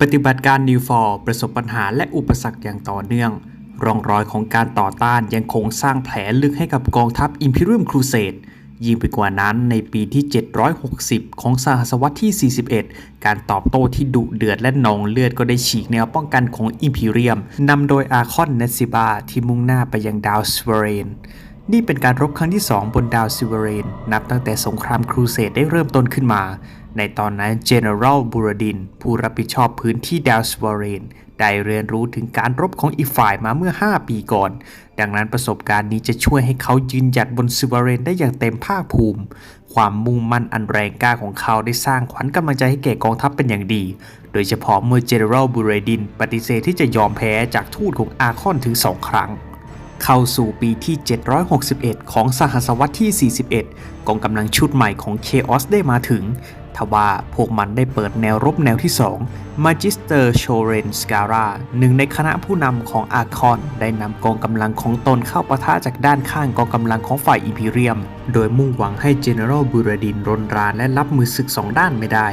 ปฏิบัติการนิวฟอร์ประสบปัญหาและอุปสรรคอย่างต่อเนื่อง ร่องรอยของการต่อต้านยังคงสร้างแผลลึกให้กับกองทัพ Imperium Crusade ยิ่งไปกว่านั้นในปีที่ 760 ของสหศตวรรษที่ 41 การตอบโต้ที่ดุเดือดและนองเลือดก็ได้ฉีกแนวป้องกันของ Imperium นำโดยอาคอนเนซิบาที่มุ่งหน้าไปยังดาวสเวเรนนี่เป็นการรบครั้งที่ 2 บนดาวซิเวเรน นับตั้งแต่สงครามครูเสดได้เริ่มต้นขึ้นมา ในตอนนั้น General บูรดิน ผู้รับผิดชอบพื้นที่ดาวซิเวเรน ได้เรียนรู้ถึงการรบของอีกฝ่ายมาเมื่อ 5 ปีก่อน ดังนั้นประสบการณ์นี้จะช่วยให้เขายืนหยัดบนซิเวเรนได้อย่างเต็มภาคภูมิ ความมุ่งมั่นอันแรงกล้าของเขาได้สร้างขวัญกำลังใจให้แก่กองทัพเป็นอย่างดี โดยเฉพาะเมื่อ General บูรดิน ปฏิเสธที่จะยอมแพ้จากทูตของอาคอนถึงสองครั้งเข้าสู่ปีที่ 761 ของสหศตวรรษที่ 41 กองกำลังชุดใหม่ของ Chaos ได้มาถึง ทว่าพวกมันได้เปิดแนวรบแนวที่ 2 มาจิสเตอร์โชเรนสการาหนึ่งในคณะผู้นำของอาคอน ได้นำกองกำลังของตนเข้าปะทะจากด้านข้างกองกำลังของฝ่ายอิมพีเรียม โดยมุ่งหวังให้เจเนอเรลบูรดินรนรานและรับมือศึกสองด้านไม่ได้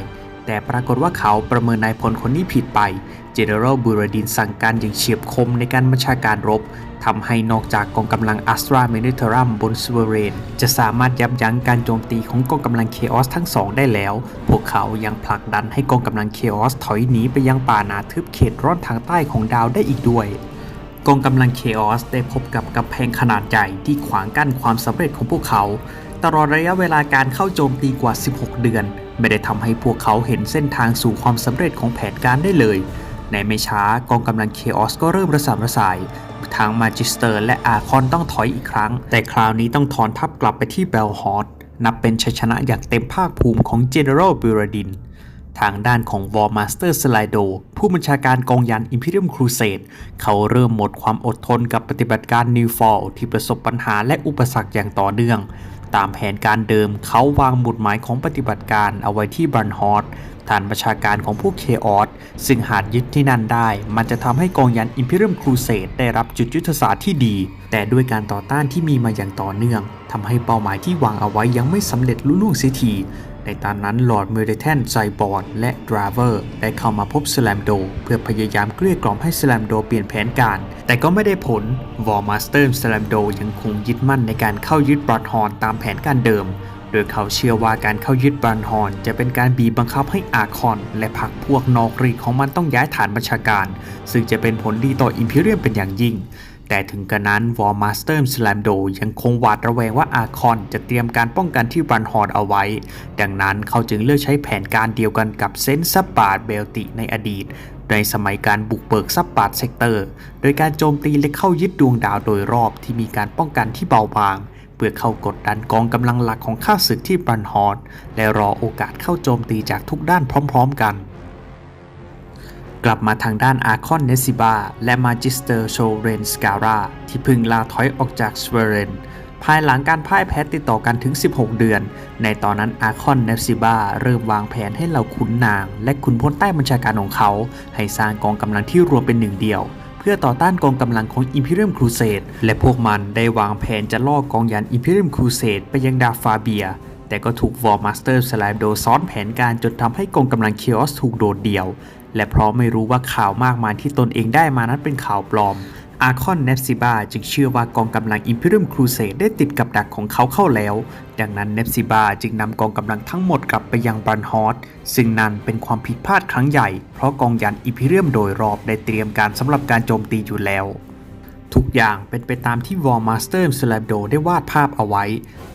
แต่ปรากฏว่าเขาประเมินนายพลคนนี้ผิดไป General b u r a d i n สั่งการอย่างเฉียบคมในการบัญชาการรบทำให้นอกจากกองกำลัง Astra Militarum บนสเวเรน จะสามารถยับยั้งการโจมตีของกองกำลัง Chaos ทั้งสองได้แล้ว พวกเขายังผลักดันให้กองกำลัง Chaos ถอยหนีไปยังป่านาทึบเขตร้อนทางใต้ของดาวได้อีกด้วยกองกำลัง Chaos ได้พบกับกำแพงขนาดใหญ่ที่ขวางกั้นความสำเร็จของพวกเขา ตลอดระยะเวลาการเข้าโจมตีกว่า 16 เดือน ไม่ได้ทำให้พวกเขาเห็นเส้นทางสู่ความสำเร็จของแผนการได้เลย ในไม่ช้ากองกำลัง Chaos ก็เริ่มระสำระสายทั้งมาจิสเตอร์และอาคอนต้องถอยอีกครั้ง แต่คราวนี้ต้องถอนทัพกลับไปที่เบลฮอร์ดนับเป็นชัยชนะอย่างเต็มภาคภูมิของ General b u r a d i n ทางด้านของ War Master Slido ผู้บัญชาการกองยัน Imperium Crusade เขาเริ่มหมดความอดทนกับปฏิบัติการ New Fall ที่ประสบปัญหาและอุปสรรคอย่างต่อเนื่อง ตามแผนการเดิมเขาวางหมุดหมายของปฏิบัติการเอาไว้ที่บรันฮอร์ดฐานประชาการของพวกเคออสซึ่งหากยึดที่นั่นได้ มันจะทำให้กองยันอิมพิเรียมครูเสดได้รับจุดยุทธศาสตร์ที่ดี แต่ด้วยการต่อต้านที่มีมาอย่างต่อเนื่องทำให้เป้าหมายที่วางเอาไว้ยังไม่สำเร็จลุล่วงเสียที ในตอนนั้นลอร์ดเมเดเทนไซบอร์ดและดราเวอร์ได้เข้ามาพบสแลมโด เพื่อพยายามเกลี้ยกล่อมให้สแลมโดเปลี่ยนแผนการ แต่ก็ไม่ได้ผลวอร์มาสเตอร์สแลมโดยังคงยึดมั่นในการเข้ายึดบรอดฮอร์นตามแผนการเดิม โดยเขาเชื่อว่าการเข้ายึดบรันฮอนจะเป็นการบีบบังคับให้อาคอน และพรรคพวกนอกรีของมันต้องย้ายฐานบัญชาการ ซึ่งจะเป็นผลดีต่ออิมพีเรียมเป็นอย่างยิ่ง แต่ถึงกระนั้นวอร์มาสเตอร์สแลมโดยังคงหวาดระแวงว่าอาคอนจะเตรียมการป้องกันที่บรันฮอนเอาไว้ ดังนั้นเขาจึงเลือกใช้แผนการเดียวกันกับเซนซับบาร์ดเบลติในอดีต ในสมัยการบุกเบิกซับบาร์ดเซกเตอร์ โดยการโจมตีและเข้ายึดดวงดาวโดยรอบที่มีการป้องกันที่เบาบางเพื่อเข้ากดดันกองกำลังหลักของข้าศึกที่บรันฮอร์ดและรอโอกาสเข้าโจมตีจากทุกด้านพร้อม ๆ กัน กลับมาทางด้านอาคอนเนซิบาและมาจิสเตอร์โชเรนสการาที่เพึ่งลาถอยออกจากสเวเรนภายหลังการพ่ายแพ้ติดต่อกันถึง 16 เดือน ในตอนนั้นอาคอนเนซิบาเริ่มวางแผนให้เหล่าขุนนาง และขุนพลใต้บัญชาการของเขา ให้สร้างกองกำลังที่รวมเป็นหนึ่งเดียว เพื่อต่อต้านกองกำลังของ Imperium Crusade และพวกมันได้วางแผนจะล่อกองยัน Imperium Crusade ไปยังดาฟาเบีย แต่ก็ถูก War Master s l a m d o ซ้อนแผนการจนทำให้กองกำลัง Chaos ถูกโดดเดี่ยว และเพราะไม่รู้ว่าข่าวมากมายที่ตนเองได้มานั้นเป็นข่าวปลอม อาคอนเนฟซิบาจึงเชื่อว่ากองกำลัง Imperium Crusade ได้ติดกับดักของเขาเข้าแล้ว ดังนั้นเนฟซิบาจึงนำกองกำลังทั้งหมดกลับไปยังบรันฮอร์ดซึ่งนั่นเป็นความผิดพลาดครั้งใหญ่ เพราะกองยัน Imperium โดยรอบได้เตรียมการสำหรับการโจมตีอยู่แล้วทุกอย่างเป็นไปตามที่ War Master s l a m d o ได้วาดภาพเอาไว้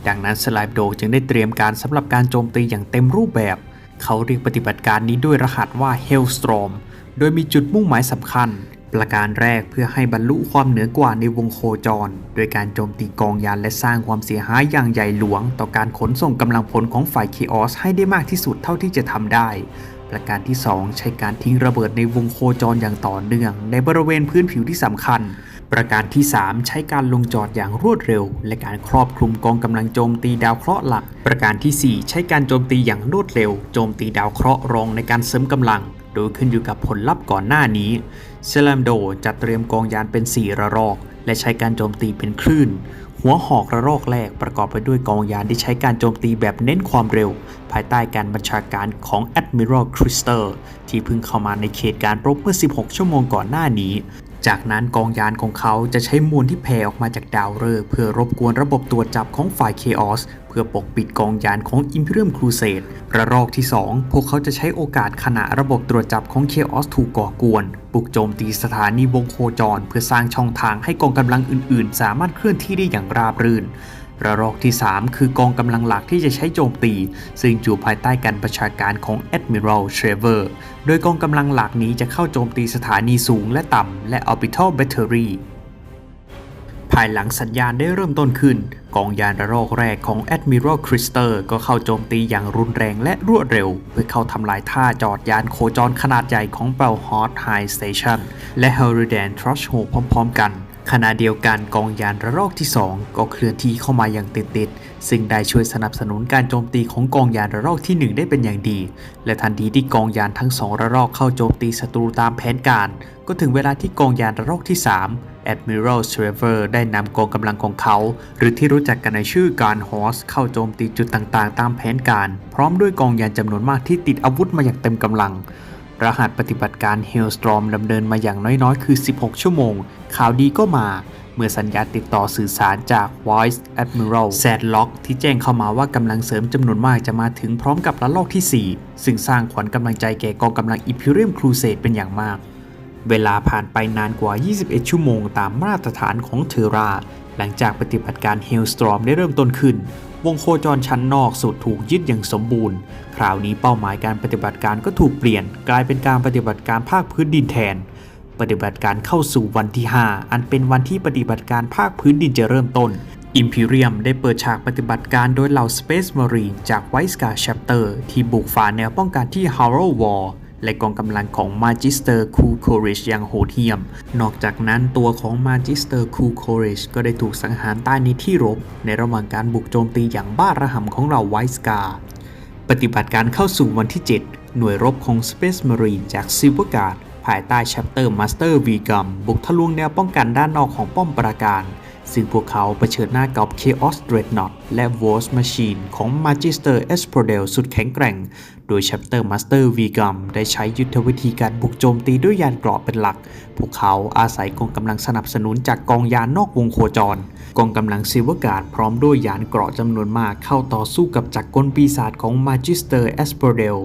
ดังนั้น s l a m d o จึงได้เตรียมการสำหรับการโจมตีอย่างเต็มรูปแบบ เขาเรียกปฏิบัติการนี้ด้วยรหัสว่า Hellstorm โดยมีจุดมุ่งหมายสำคัญ ประการแรกเพื่อให้บรรลุความเหนือกว่าในวงโคจร โดยการโจมตีกองยานและสร้างความเสียหายอย่างใหญ่หลวง ต่อการขนส่งกำลังพลของฝ่ายเคออสให้ได้มากที่สุดเท่าที่จะทำได้ ประการที่ 2 ใช้การทิ้งระเบิดในวงโคจรอย่างต่อเนื่อง ในบริเวณพื้นผิวที่สำคัญ ประการที่ 3 ใช้การลงจอดอย่างรวดเร็ว และการครอบคลุมกองกำลังโจมตีดาวเคราะห์หลัก ประการทีสี่ 4 ใช้การโจมตีอย่างรวดเร็ว โจมตีดาวเคราะห์รองในการเสริมกำลัง โดยขึ้นอยู่กับผลลัพธ์ก่อนหน้านี้เซลมโดจัดเตรียมกองยานเป็น 4 ระลอก และใช้การโจมตีเป็นคลื่น หัวหอกระรอกแรกประกอบไปด้วยกองยานที่ใช้การโจมตีแบบเน้นความเร็ว ภายใต้การบัญชาการของ Admiral Krister ที่เพิ่งเข้ามาในเขตการรบเมื่อ 16 ชั่วโมงก่อนหน้านี้ จากนั้นกองยานของเขาจะใช้มวลที่แผ่ออกมาจากดาวฤกษ์เพื่อรบกวนระบบตรวจจับของฝ่ายเคออสเพื่อปกปิดกองยานของ Imperium Crusade ระลอกที่ 2 พวกเขาจะใช้โอกาสขณะระบบตรวจจับของเคออสถูกก่อกวน บุกโจมตีสถานีวงโคจร เพื่อสร้างช่องทางให้กองกำลังอื่นๆ สามารถเคลื่อนที่ได้อย่างราบรื่น ระลอกที่ 3 คือกองกำลังหลักที่จะใช้โจมตี ซึ่งอยู่ภายใต้การประชาการของ Admiral Trevor โดยกองกำลังหลักนี้จะเข้าโจมตีสถานีสูงและต่ำและ Orbital Battery ภายหลังสัญญาณได้เริ่มต้นขึ้น กองยานระลอกแรกของ Admiral Krister ก็เข้าโจมตีอย่างรุนแรงและรวดเร็ว เพื่อเข้าทำลายท่าจอดยานโคจรขนาดใหญ่ของ b e l h o r t High Station และ h e r i d a n Threshold พร้อมๆกัน ขณะเดียวกันกองยานระลอกที่ 2 ก็เคลื่อนที่เข้ามาอย่างติดๆ ซึ่งได้ช่วยสนับสนุนการโจมตีของกองยานระลอกทีหนึ่1 ได้เป็นอย่างดี และทันทีที่กองยานทั้งสองระลอกเข้าโจมตีศัตรูตามแผนการ ก็ถึงเวลาที่กองยานระลอกที่ 3 Admiral Trevor ได้นำกองกำลังของเขา หรือที่รู้จักกันในชื่อการฮอสเข้าโจมตีจุดต่างๆ ตามแผนการ พร้อมด้วยกองยานจำนวนมากที่ติดอาวุธมาอย่างเต็มกำลัง รหัสปฏิบัติการ Hailstorm ดำเนินมาอย่างน้อยๆ คือ 16 ชั่วโมง ข่าวดีก็มา เมื่อสัญญาณติดต่อสื่อสารจาก Voice Admiral Sadlock ที่แจ้งเข้ามาว่ากำลังเสริมจำนวนมากจะมาถึงพร้อมกับระลอกที่ 4 ซึ่งสร้างขวัญกำลังใจแก่กองกำลัง Imperium Crusade เป็นอย่างมาก เวลาผ่านไปนานกว่า 21 ชั่วโมงตามมาตรฐานของเทราหลังจากปฏิบัติการ Hailstorm ได้เริ่มต้นขึ้น วงโคจรชั้นนอกสุดถูกยึดอย่างสมบูรณ์ คราวนี้เป้าหมายการปฏิบัติการก็ถูกเปลี่ยน กลายเป็นการปฏิบัติการภาคพื้นดินแทน ปฏิบัติการเข้าสู่วันที่ 5 อันเป็นวันที่ปฏิบัติการภาคพื้นดินจะเริ่มต้น Imperium ได้เปิดฉากปฏิบัติการโดยเหล่า Space Marine จาก White Scar Chapter ที่บุกฝ่าแนวป้องกันที่ Harrow Wall และกองกำลังของ Magister c o o c o r i s h อย่างโหดเหี้ยม นอกจากนั้นตัวของ Magister c o o c o r i s h ก็ได้ถูกสังหารใต้ในที่รบ ในระหว่างการบุกโจมตีอย่างบ้าระห่ำของเรา White Scar ปฏิบัติการเข้าสู่วันที่ 7 หน่วยรบของ Space Marine จาก Silver Guard ภายใต้ Chapter Master V Gum บุกทะลวงแนวป้องกันด้านนอกของป้อมปราการซึ่งพวกเขาเผชิญหน้ากับ Chaos Dreadnought และ w o r s Machine ของ Magister Esprodel สุดแข็งแกร่ง โดย Chapter Master V Gum ได้ใช้ยุทธวิธีการบุกโจมตีด้วยยานเกราะเป็นหลัก พวกเขาอาศัยกองกำลังสนับสนุนจากกองยานนอกวงโคจร กองกำลังซิลเวอร์การ์ดพร้อมด้วยยานเกราะจำนวนมากเข้าต่อสู้กับจักรกลปีศาจของ Magister Esprodel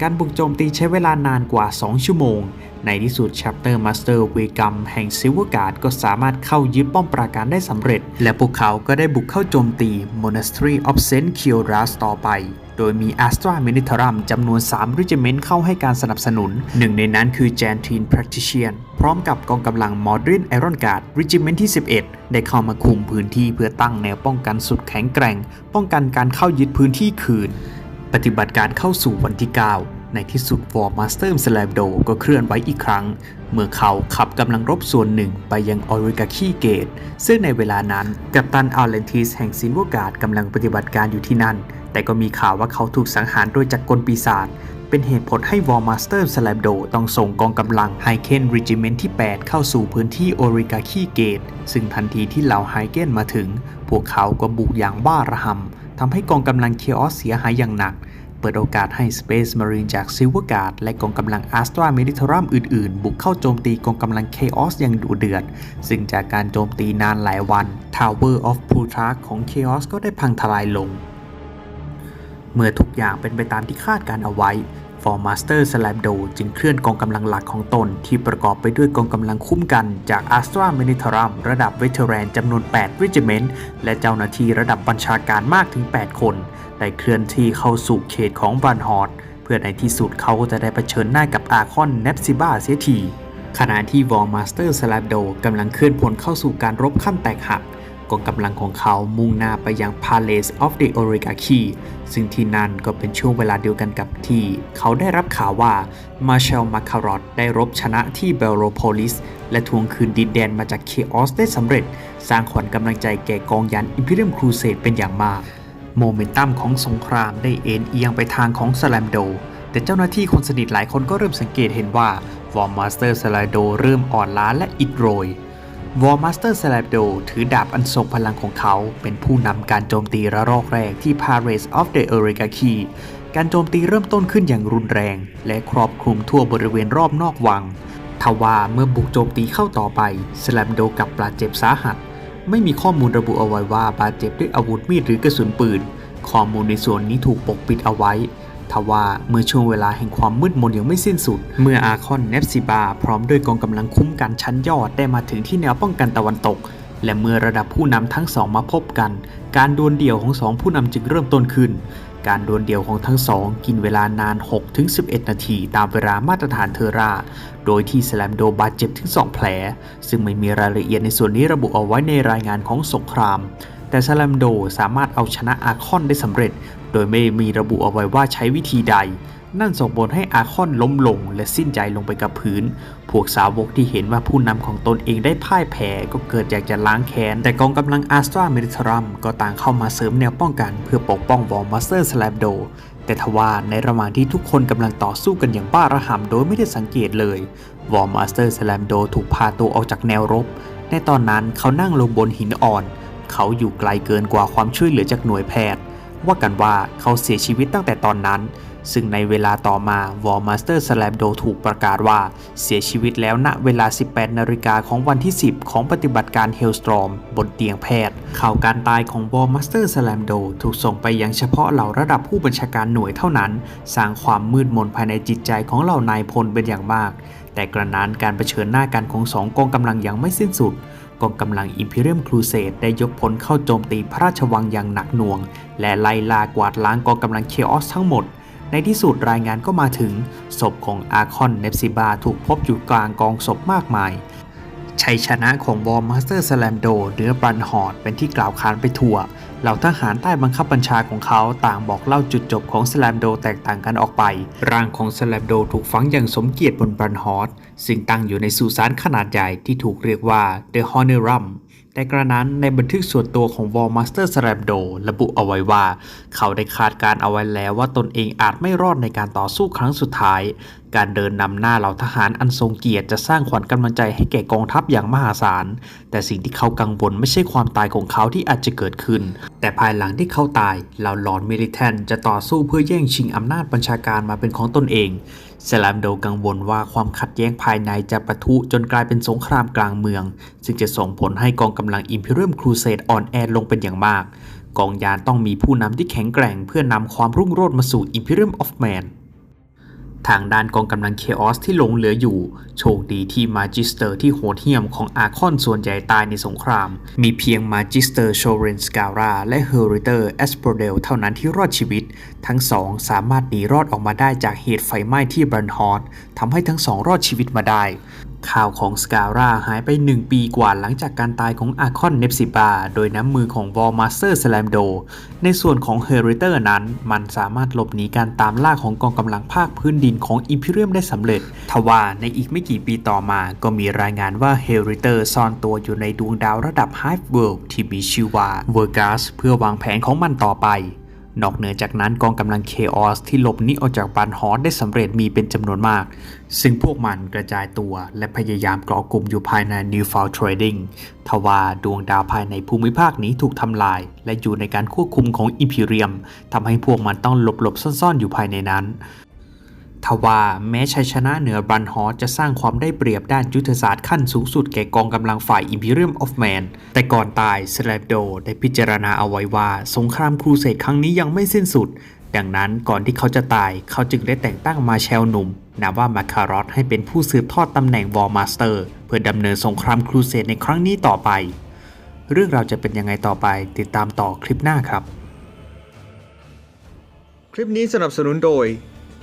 การบุกโจมตีใช้เวลานานกว่า 2 ชั่วโมง ในที่สุด Chapter Master เวกัมแห่งซิลเวอร์การ์ดก็สามารถเข้ายึดป้อมปราการได้สำเร็จ และพวกเขาก็ได้บุกเข้าโจมตี Monastery of Saint Kioras ต่อไป โดยมี Astra Militarum จำนวน 3 regiment เข้าให้การสนับสนุน หนึ่งในนั้นคือ Jantine Practician พร้อมกับกองกำลัง Modern Iron Guard Regiment ที่ 11 ได้เข้ามาคุมพื้นที่เพื่อตั้งแนวป้องกันสุดแข็งแกร่ง ป้องกันการเข้ายึดพื้นที่คืน ปฏิบัติการเข้าสู่วันที่ 9 ในที่สุดวอร์มาสเตอร์สแลมโดก็เคลื่อนไหวอีกครั้ง เมื่อเขาขับกำลังรบส่วนหนึ่งไปยังออริกาคีเกต ซึ่งในเวลานั้นกัปตันอัลเลนทิสแห่งซินวกาดกำลังปฏิบัติการอยู่ที่นั่น แต่ก็มีข่าวว่าเขาถูกสังหารโดยจักรกลปีศาจเป็นเหตุผลให้วอร์มาสเตอร์สแลมโดต้องส่งกองกำลังไฮเคนริจิเมนที่ 8 เข้าสู่พื้นที่โอริกาคีเกต ซึ่งทันทีที่เหล่าไฮเคนมาถึง พวกเขาก็บุกอย่างบ้าระหำทำให้กองกำลังเคออสเสียหายอย่างหนัก เปิดโอกาสให้ Space Marine จาก Silver Guard และกองกำลัง Astra Militarum อื่นๆ บุกเข้าโจมตีกองกำลัง Chaos อย่างดุเดือด ซึ่งจากการโจมตีนานหลายวัน Tower of Plutarch ของ Chaos ก็ได้พังทลายลง เมื่อทุกอย่างเป็นไปตามที่คาดการเอาไว้ For Master s l a m d o จึงเคลื่อนกองกำลังหลักของตน ที่ประกอบไปด้วยกองกำลังคุ้มกันจาก Astra Militarum ระดับเวเทรนจำนวน8 Regiment และเจ้าหน้าที่ระดับบัญชาการมากถึง 8 คนได้เคลื่อนที่เข้าสู่เขตของบันฮอร์ดเพื่อในที่สุดเขาก็จะได้เผชิญหน้ากับอาคอนเนปซิบ้าเสียทีขณะที่วอร์มาสเตอร์สลาโดกำลังเคลื่อนพลเข้าสู่การรบขั้นแตกหัก กองกำลังของเขามุ่งหน้าไปยัง Palace of the Oligarchy ซึ่งที่นั่นก็เป็นช่วงเวลาเดียวกันกับที่ เขาได้รับข่าวว่า Marshal Makarot ได้รบชนะที่ Belropolis และทวงคืนดินแดนมาจาก Chaos ได้สำเร็จ สร้างขวัญกำลังใจแก่กองยัน Imperium Crusade เป็นอย่างมาก โมเมนตัมของสงครามได้เอ็นเอียงไปทางของสแลมโด แต่เจ้าหน้าที่คนสนิทหลายคนก็เริ่มสังเกตเห็นว่าวอร์มาสเตอร์สไลโดเริ่มอ่อนล้าและอิดโรย วอร์มาสเตอร์ a ล a โดถือดาบอันทรงพลังของเขา เป็นผู้นำการโจมตีระลอกแรกที่ Pirates of the e r i g a k i การโจมตีเริ่มต้นขึ้นอย่างรุนแรง และครอบคลุมทั่วบริเวณรอบนอกวัง ทว่าเมื่อบุกโจมตีเข้าต่อไปสแลมโดกับบาดเจ็บสาหัส ไม่มีข้อมูลระบุเอาไว้ว่าบาดเจ็บด้วยอาวุธมีดหรือกระสุนปืน ข้อมูลในส่วนนี้ถูกปกปิดเอาไว้ ทว่าเมื่อช่วงเวลาแห่งความมืดมนยังไม่สิ้นสุด เมื่ออาคอนเนฟซิบาพร้อมด้วยกองกำลังคุ้มกันชั้นยอดได้มาถึงที่แนวป้องกันตะวันตก และเมื่อระดับผู้นำทั้งสองมาพบกัน การดวลเดี่ยวของสองผู้นำจึงเริ่มต้นขึ้น การดวลเดี่ยวของทั้งสอง กินเวลานาน 6-11 นาที ตามเวลามาตรฐานเทอราโดยที่สลมโดบาดเจ็บถึง 2 แผล ซึ่งไม่มีรายละเอียดในส่วนนี้ระบุเอาไว้ในรายงานของสงครามแต่สแลมโดสามารถเอาชนะอาคอนได้สำเร็จ โดยไม่มีระบุเอาไว้ว่าใช้วิธีใด นั่นส่งผลให้อาคอนล้มลงและสิ้นใจลงไปกับพื้น พวกสาวกที่เห็นว่าผู้นำของตนเองได้พ่ายแพ้ก็เกิดอยากจะล้างแค้น แต่กองกำลังอาสตราเมดิทรัมก็ต่างเข้ามาเสริมแนวป้องกัน เพื่อปกป้องวอร์มาสเตอร์สแลมโด แต่ทว่าในระหว่างที่ทุกคนกำลังต่อสู้กันอย่างบ้าระห่ำโดยไม่ได้สังเกตเลยวอร์มาสเตอร์สแลมโดถูกพาตัวออกจากแนวรบ ในตอนนั้นเขานั่งลงบนหินอ่อน เขาอยู่ไกลเกินกว่าความช่วยเหลือจากหน่วยแพทย์ ว่ากันว่าเขาเสียชีวิตตั้งแต่ตอนนั้น ซึ่งในเวลาต่อมาวอร์มาสเตอร์สแลมโดถูกประกาศว่าเสียชีวิตแล้วณเวลา 18 นาฬิกาของวันที่ 10 ของปฏิบัติการเฮลสตรอมบนเตียงแพทย์ ข่าวการตายของวอร์มาสเตอร์สแลมโดถูกส่งไปยังเฉพาะเหล่าระดับผู้บัญชาการหน่วยเท่านั้น สร้างความมืดมนภายในจิตใจของเหล่านายพลเป็นอย่างมาก แต่กระนั้นการเผชิญหน้ากันของสองกองกำลังยังไม่สิ้นสุด กองกำลังอิมพีเรียมครูเสดได้ยกพลเข้าโจมตีพระราชวังอย่างหนักหน่วง และไล่ลากวาดล้างกองกำลังเคออสทั้งหมด ในที่สุดรายงานก็มาถึง ศพของอาคอนเนปซิบาถูกพบอยู่กลางกองศพมากมาย ชัยชนะของวอร์มาสเตอร์สแลมโดเหนือบันฮอร์ดเป็นที่กล่าวขานไปทั่ว เหล่าทหารใต้บังคับบัญชาของเขาต่างบอกเล่าจุดจบของสแลมโดแตกต่างกันออกไป ร่างของสแลมโดถูกฝังอย่างสมเกียรติบนบันฮอร์ดซึ่งตั้งอยู่ในสุสานขนาดใหญ่ที่ถูกเรียกว่า The Honorum แต่กระนั้นในบันทึกส่วนตัวของวอลมาสเตอร์สแลมโดระบุเอาไว้ว่า เขาได้คาดการเอาไว้แล้วว่าตนเองอาจไม่รอดในการต่อสู้ครั้งสุดท้าย การเดินนำหน้าเหล่าทหารอันทรงเกียรติจะสร้างขวัญกำลังใจให้แก่กองทัพอย่างมหาศาล แต่สิ่งที่เขากังวลไม่ใช่ความตายของเขาที่อาจจะเกิดขึ้น แต่ภายหลังที่เขาตายเหล่าหลอร์ดมิลิแทนจะต่อสู้เพื่อแย่งชิงอำนาจบัญชาการมาเป็นของตนเองสแลมโดกังวลว่าความขัดแย้งภายในจะประทุจนกลายเป็นสงครามกลางเมือง ซึ่งจะส่งผลให้กองกำลัง Imperium Crusade อ่อนแอลงเป็นอย่างมาก กองยานต้องมีผู้นำที่แข็งแกร่งเพื่อนำความรุ่งโรจน์มาสู่ Imperium of Man ทางด้านกองกำลังเคออสที่หลงเหลืออยู่ โชคดีที่มาจิสเตอร์ที่โหดเหี้ยมของอาคอนส่วนใหญ่ตายในสงคราม มีเพียงมาจิสเตอร์โชเรนสการาและเฮอริเตอร์เอสโปรเดลเท่านั้นที่รอดชีวิต ทั้งสองสามารถหนีรอดออกมาได้จากเหตุไฟไหม้ที่บรันฮอร์ททำให้ทั้งสองรอดชีวิตมาได้ ข่าวของสกา a าหายไป 1 ปีกว่าหลังจากการตายของอาคอนเนปซิบาโดยน้ำมือของวอลมาสเตอร์สแลมโด ในส่วนของเฮริเตอร์นั้น มันสามารถหลบหนีการตามล่าของกองกำลังภาคพื้นดินของอิมพีเรียมได้สำเร็จ ทว่าในอีกไม่กี่ปีต่อมา ก็มีรายงานว่าเฮริเตอร์ซ่อนตัวอยู่ในดวงดาวระดับไฮฟ์เวิลด์ที่มีชื่อว่าเวอร์กัสเพื่อวางแผนของมันต่อไป นอกเหนือจากนั้นกองกำลังเคออสที่หลบหนีออกจากบันฮอร์ได้สำเร็จมีเป็นจำนวนมาก ซึ่งพวกมันกระจายตัวและพยายามกาะกลุ่มอยู่ภายใน New f o u n d Trading ทว่าดวงดาวภายในภูมิภาคนี้ถูกทำลาย และอยู่ในการควบคุมของอิมพีเรียมทำให้พวกมันต้องหลบหลบซ่อนๆ อยู่ภายในนั้น ทว่าแม้ชัยชนะเหนือบันฮอร์จะสร้างความได้เปรียบด้านยุทธศาสตร์ขั้นสูงสุดแก่กองกำลังฝ่าย Imperium of Man แต่ก่อนตายสแลปโดได้พิจารณาเอาไว้ว่า สงครามครูเสดครั้งนี้ยังไม่สิ้นสุด ดังนั้นก่อนที่เขาจะตายเขาจึงได้แต่งตั้งมาเชลหนุ่มนามว่ามาคารอตให้เป็นผู้สืบทอดตำแหน่งวอลมาสเตอร์เพื่อดำเนินสงครามครูเสดในครั้งนี้ต่อไป เรื่องราวจะเป็นยังไงต่อไปติดตามต่อคลิปหน้าครับ คลิปนี้สนับสนุนโดย